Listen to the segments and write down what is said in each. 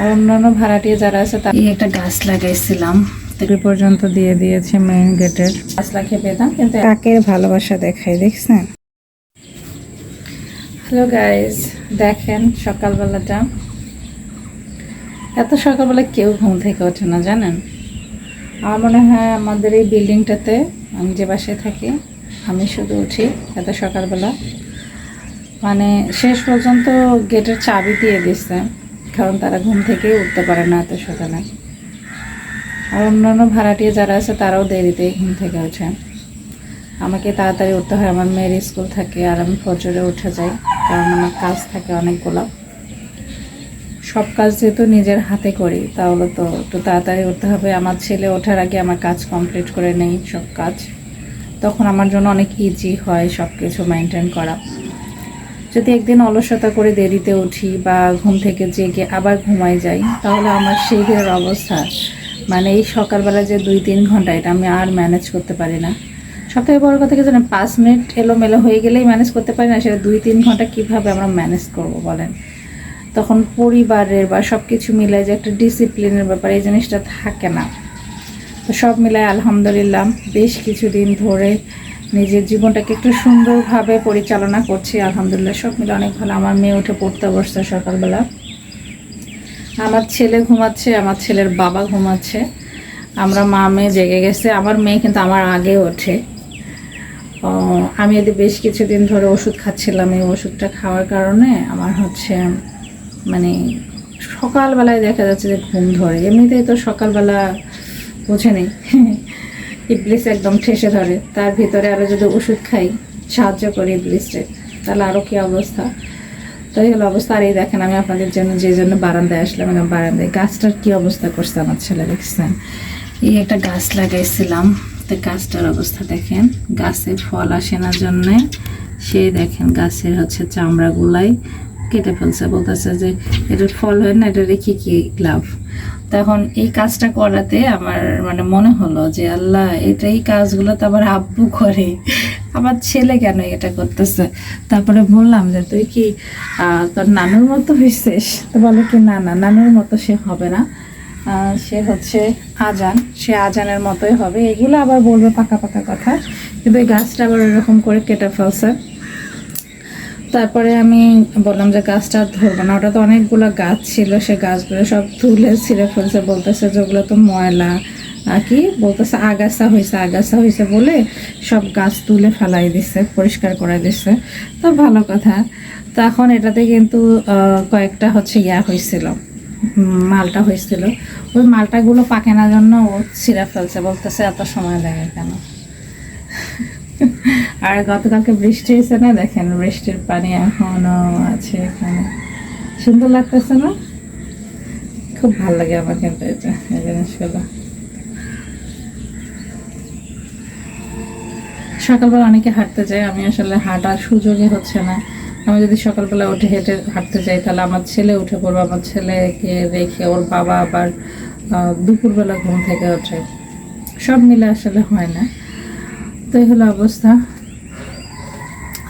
আর অন্যান্য ভাড়াটিয়া যারা আছে, তার একটা গাছ লাগাইছিলাম। পর্যন্ত দিয়ে দিয়েছে মেইন গেটের গাছ লাগিয়ে পেতাম, কিন্তু কাকের ভালোবাসা দেখাই, দেখছেন? হ্যালো গাইস দেখেন সকালবেলাটা। এত সকালবেলা কেউ ঘুম থেকে ওঠে না, জানেন? আমার মনে হয় আমাদের এই বিল্ডিংটাতে আমি যে বাসায় থাকি, আমি শুধু উঠি এত সকালবেলা। মানে শেষ পর্যন্ত গেটের চাবি দিয়ে দিচ্ছে কারণ তারা ঘুম থেকেই উঠতে পারে না এত সকালে আর অন্যান্য ভাড়াটিয়া যারা আছে, তারাও দেরিতেই ঘুম থেকে ওঠে। আমাকে তাড়াতাড়ি উঠতে হয়। আমার মেয়ের স্কুল থাকে আর আমি ফজরে উঠে যাই, কারণ আমার কাজ থাকে অনেকগুলো। সব কাজ যেহেতু নিজের হাতে করি, তাহলে তো একটু তাড়াতাড়ি উঠতে হবে। আমার ছেলে ওঠার আগে আমার কাজ কমপ্লিট করে নেই সব কাজ। তখন আমার জন্য অনেক ইজি হয় সব কিছু মেনটেন করা। যদি একদিন অলসতা করে দেরিতে উঠি বা ঘুম থেকে জেগে আবার ঘুমাই যাই, তাহলে আমার সেই অবস্থা। মানে এই সকালবেলা যে দুই তিন ঘণ্টা, এটা আমি আর ম্যানেজ করতে পারি না। সবথেকে বড় কথা কি জানেন? পাঁচ মিনিট এলোমেলো হয়ে গেলেই ম্যানেজ করতে পারি না, সেটা দুই তিন ঘণ্টা কীভাবে আমরা ম্যানেজ করব বলেন? তখন পরিবারের বা সব কিছু মিলাই যে একটা ডিসিপ্লিনের ব্যাপার, এই জিনিসটা থাকে না। তো সব মিলায় আলহামদুলিল্লাহ, বেশ কিছুদিন ধরে নিজের জীবনটাকে একটু সুন্দরভাবে পরিচালনা করছি, আলহামদুলিল্লাহ। সব মিলে অনেক ভালো। আমার মেয়ে উঠে পড়তে বসছে সকালবেলা। আমার ছেলে ঘুমাচ্ছে, আমার ছেলের বাবা ঘুমাচ্ছে। আমরা মা, মেয়ে জেগে গেছে। আমার মেয়ে কিন্তু আমার আগে ওঠে। আমি এদের বেশ কিছুদিন ধরে ওষুধ খাচ্ছিলাম। এই ওষুধটা খাওয়ার কারণে আমার হচ্ছে মানে সকালবেলায় দেখা যাচ্ছে যে ঘুম ধরে। এমনিতেই তো সকালবেলা বোঝে নেই। ইবলিস একদম ঠেসে ধরে। তার ভিতরে আরও যদি ওষুধ খাই, সাহায্য করি ইবলিসে তাহলে আরও কি অবস্থা? তো এই হলো অবস্থা। আর এই দেখেন, আমি আপনাদের জন্য যে জন্য বারান্দায় আসলাম এরকম বারান্দায় গাছটার কি অবস্থা করছে আমার ছেলে, দেখছেন? এই একটা গাছ লাগাইছিলাম। তো গাছটার অবস্থা দেখেন, গাছে ফল আসে না জন্যে। সেই দেখেন, গাছের হচ্ছে চামড়াগুলাই কেটে ফেলছে। বলতেছে যে, এটার ফল হয় না এটা রেখে কি লাভ? তখন এই কাজটা করাতে আমার মানে মনে হলো যে, আল্লাহ, এটা এই কাজগুলো তো আবার আব্বু করে। আমার ছেলে কেন এটা করতেছে? তারপরে বললাম যে, তুই কি তোর নানুর মতো হয়েছিস তো বলে কি, না না, নানুর মতো সে হবে না। সে হচ্ছে আজান। সে আজানের মতোই হবে। এগুলো আবার বলবে পাকা পাকা কথা। কিন্তু এই গাছটা আবার এরকম করে কেটে ফেলছে। তারপরে আমি বললাম যে গাছটা আর ধরবো না। ওটা তো অনেকগুলো গাছ ছিল, সে গাছগুলো সব তুলে ছিঁড়ে ফেলছে, বলতেছে যে ওগুলো তো ময়লা। আর কি? বলতেছে আগাছা হয়েছে আগাছা হয়েছে বলে সব গাছ তুলে ফেলাই দিছে, পরিষ্কার করে দিছে। তো ভালো কথা। তো এখন এটাতে কিন্তু কয়েকটা হচ্ছে ইয়া হয়েছিল মালটা হয়েছিল ওই মালটাগুলো পাকে না জন্য ও ছিঁড়ে ফেলছে, বলতেছে এত সময় লাগে কেন? আর গতকালকে বৃষ্টি হয়েছে না? দেখেন, বৃষ্টির পানি এখনও আছে এখানে। সুন্দর লাগতেছে না? খুব ভালো লাগে আমার কিন্তু এটা, এই জিনিসগুলো। সকালবেলা অনেকে হাঁটতে যায়, আমি আসলে হাঁটার সুযোগই হচ্ছে না। আমি যদি সকালবেলা উঠে হেঁটে হাঁটতে যাই, তাহলে আমার ছেলে উঠে পড়ব। আমার ছেলেকে রেখে ওর বাবা আবার দুপুরবেলা ঘুম থেকে ওঠে। সব মিলে আসলে হয় না। তো এই হলো অবস্থা।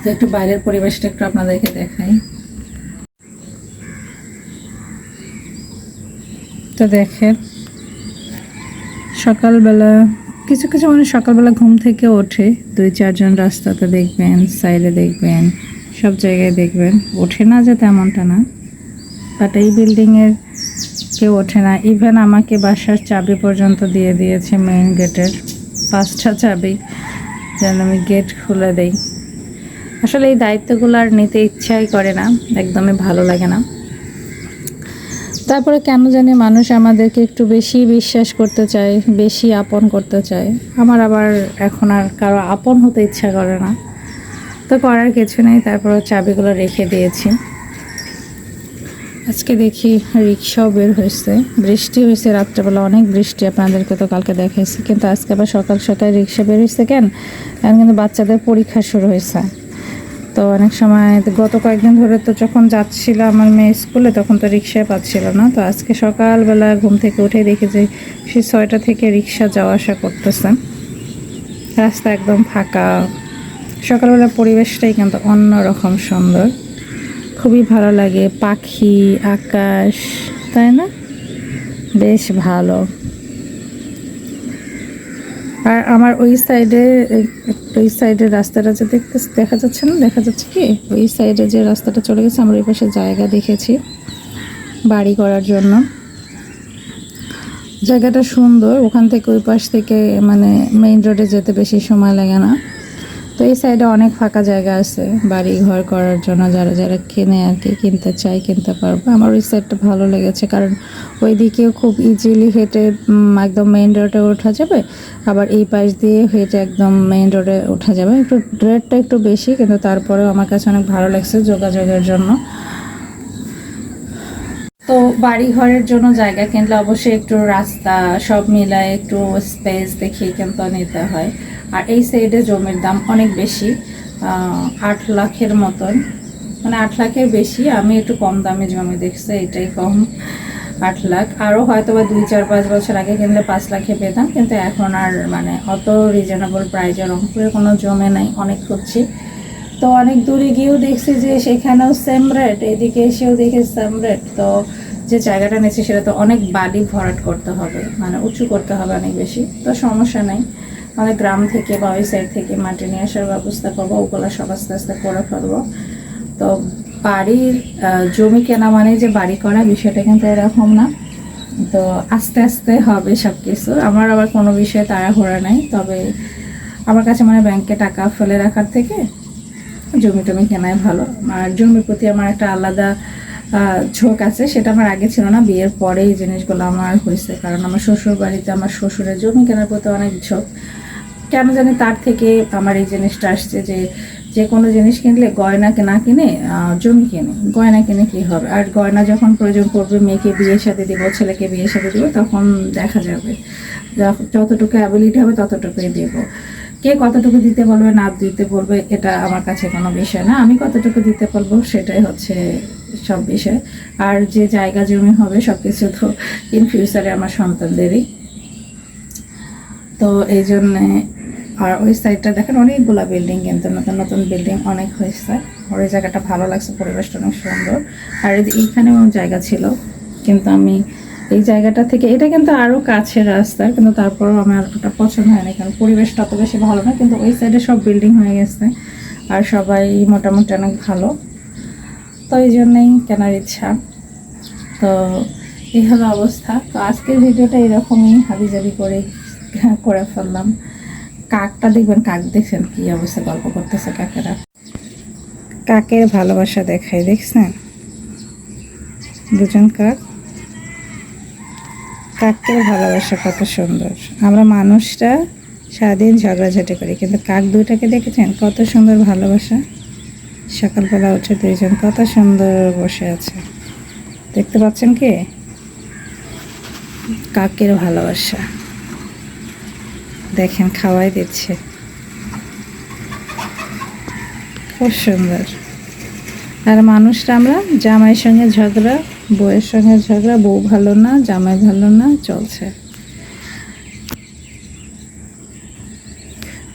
তো একটু বাইরের পরিবেশটা একটু আপনাদেরকে দেখাই। তো দেখেন, সকালবেলা, কিছু কিছু মানুষ সকালবেলা ঘুম থেকে ওঠে। দুই, চারজন রাস্তাতে দেখবেন সাইডে দেখবেন, সব জায়গায় দেখবেন। ওঠে না যে তেমনটা না। বাট এই বিল্ডিংয়ের কেউ ওঠে না। ইভেন আমাকে বাসার চাবি পর্যন্ত দিয়ে দিয়েছে মেইন গেটের পাঁচটা চাবি। যেন আমি গেট খুলে দেই। আসলে এই দায়িত্বগুলো আর নিতে ইচ্ছাই করে না, একদমই ভালো লাগে না। তারপরে কেন জানি মানুষ আমাদেরকে একটু বেশি বিশ্বাস করতে চায়, বেশি আপন করতে চায়। আমার আবার এখন আর কারও আপন হতে ইচ্ছা করে না। তো করার কিছু নেই, তারপরে চাবিগুলো রেখে দিয়েছি। আজকে দেখি রিক্সাও বের হয়েছে। বৃষ্টি হয়েছে, রাত্রেবেলা অনেক বৃষ্টি আপনাদেরকে তো কালকে দেখাইছি। কিন্তু আজকে আবার সকাল সকাল রিক্সা বের হয়েছে কেন? এখন কিন্তু বাচ্চাদের পরীক্ষা শুরু হয়েছে। তো অনেক সময় গত কয়েকদিন ধরে তো যখন যাচ্ছিল আমার মেয়ে স্কুলে, তখন তো রিক্সায় পাচ্ছিল না। তো আজকে সকালবেলা ঘুম থেকে উঠে দেখি যে সে ছয়টা থেকে রিক্সা যাওয়া আসা করতেছে। রাস্তা একদম ফাঁকা। সকালবেলা পরিবেশটাই কিন্তু অন্যরকম সুন্দর। খুবই ভালো লাগে। পাখি, আকাশ, তাই না? বেশ ভালো। আর আমার ওই সাইডে ওই সাইডের রাস্তাটা যে দেখতে, দেখা যাচ্ছে না? দেখা যাচ্ছে কি? ওই সাইডে যে রাস্তাটা চলে গেছে, আমরা ওই পাশে জায়গা দেখেছি বাড়ি করার জন্য। জায়গাটা সুন্দর। ওখান থেকে ওই পাশ থেকে মানে মেইন রোডে যেতে বেশি সময় লাগে না। তো এই সাইডে অনেক ফাঁকা জায়গা আছে। বাড়ি ঘর করার জন্য যারা যারা কিনে আর কি, কিনতে চাই কিনতে পারবে। আমার ওই সাইডটা ভালো লেগেছে, কারণ ওই দিকেও খুব ইজিলি হেঁটে একদম মেইন রোডে ওঠা যাবে। আবার এই পাশ দিয়ে হেঁটে একদম মেইন রোডে ওঠা যাবে। একটু রেটটা একটু বেশি, কিন্তু তারপরেও আমার কাছে অনেক ভালো লাগছে যোগাযোগের জন্য। তো বাড়ি ঘরের জন্য জায়গা কিনলে অবশ্যই একটু রাস্তা সব মিলায় একটু স্পেস দেখিয়ে কিন্তু নিতে হয়। আর এই সাইডে জমির দাম অনেক বেশি আট লাখের মতন। মানে আট লাখের বেশি, আমি একটু কম দামে জমি দেখছি, এটাই কম, আট লাখ। আরও হয়তো বা দুই, চার, পাঁচ বছর আগে কিনলে পাঁচ লাখে পেতাম, কিন্তু এখন আর মানে অত রিজনেবল প্রাইজে রংপুরে কোনো জমে নাই, অনেক খুঁজছি। তো অনেক দূরে গিয়েও দেখছি যে সেখানেও সেম রেট এদিকে এসেও দেখি সেম রেট তো যে জায়গাটা নিচ্ছে সেটা তো অনেক বালি ভরাট করতে হবে মানে উঁচু করতে হবে অনেক বেশি, তো সমস্যা নেই। আমাদের গ্রাম থেকে বা ওই সাইড থেকে মাটি নিয়ে আসার ব্যবস্থা করব ওগুলো সব আস্তে আস্তে করে ফেলব। তো বাড়ির জমি কেনা মানে যে বাড়ি করা বিষয়টা কিন্তু এরকম না। তো আস্তে আস্তে হবে সব কিছু আমার আবার কোনো বিষয়ে তাড়াহুড়া নাই, তবে আমার কাছে মানে ব্যাংকে টাকা ফেলে রাখার থেকে জমি টমি কেনাই ভালো। আর জমির প্রতি আমার একটা আলাদা ঝোঁক আছে, সেটা আমার আগে ছিল না, বিয়ের পরে এই জিনিসগুলো আমার হয়েছে। কারণ আমার শ্বশুর বাড়িতে আমার শ্বশুরের জমি কেনার প্রতি অনেক ঝোঁক। কেন জানি তার থেকে আমার এই জিনিসটা আসছে যে যে কোনো জিনিস কিনলে গয়না না কিনে জমি কিনে। গয়না কিনে কি হবে? আর গয়না যখন প্রয়োজন পড়বে, মেয়েকে বিয়ের সাথে দিব, ছেলেকে বিয়ের সাথে দিব, তখন দেখা যাবে। যতটুকু অ্যাবিলিটি হবে, ততটুকুই দেবো। কে কতটুকু দিতে বলবে, না দিতে বলবে, এটা আমার কাছে কোনো বিষয় না। আমি কতটুকু দিতে পারব, সেটাই হচ্ছে সব বিষয়। আর যে জায়গা জমি হবে সব কিছু তো ইন ফিউচারে আমার সন্তানদেরই। তো এই জন্যে আর ওই সাইডটা দেখেন, অনেকগুলা বিল্ডিং কিন্তু নতুন নতুন বিল্ডিং অনেক হয়েছে। আর ওই জায়গাটা ভালো লাগছে, পরিবেশটা অনেক সুন্দর। আর এই- এইখানেও জায়গা ছিল, কিন্তু আমি এই জায়গাটা থেকে, এটা কিন্তু আরও কাছে রাস্তার কিন্তু তারপরও আমার ওটা পছন্দ হয় না কারণ পরিবেশটা অত বেশি ভালো না, কিন্তু ওই সাইডে সব বিল্ডিং হয়ে গেছে। আর সবাই মোটামুটি অনেক ভালো। তো এই জন্যই কেনার ইচ্ছা। তো এই হলো অবস্থা। তো আজকের ভিডিওটা এরকমই, হাবিজাবি করে করে ফেললাম। কাকটা দেখবেন, কাক দেখছেন কি অবস্থা, গল্প করতেছে কাকেরা। কাকের ভালোবাসা দেখায়, দেখছেন? দুজন কাক। কাকের ভালোবাসা কত সুন্দর। আমরা মানুষরা সারাদিন ঝগড়াঝাটি করি, কিন্তু কাক দুইটাকে দেখেছেন? কত সুন্দর ভালোবাসা। সকালবেলা উঠে দুইজন কত সুন্দর বসে আছে। দেখতে পাচ্ছেন কি? কাকের ভালোবাসা। দেখেন, খাওয়াই দিচ্ছে। খুব সুন্দর। আর মানুষরা আমরা জামাইয়ের সঙ্গে ঝগড়া, বউয়ের সঙ্গে ঝগড়া, বউ ভালো না, জামাই ভালো না, চলছে।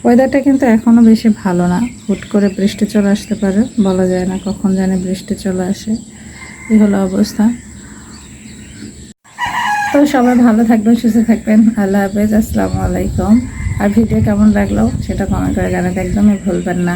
ওয়েদারটা কিন্তু এখনও বেশি ভালো না। হুট করে বৃষ্টি চলে আসতে পারে, বলা যায় না কখন জানে বৃষ্টি চলে আসে। এই হলো অবস্থা। তো সবাই ভালো থাকবেন, সুস্থ থাকবেন। আল্লাহ হাফেজ, আসসালামু আলাইকুম। আর ভিডিও কেমন লাগল সেটা কমেন্ট করে জানাতে একদমই ভুলবেন না।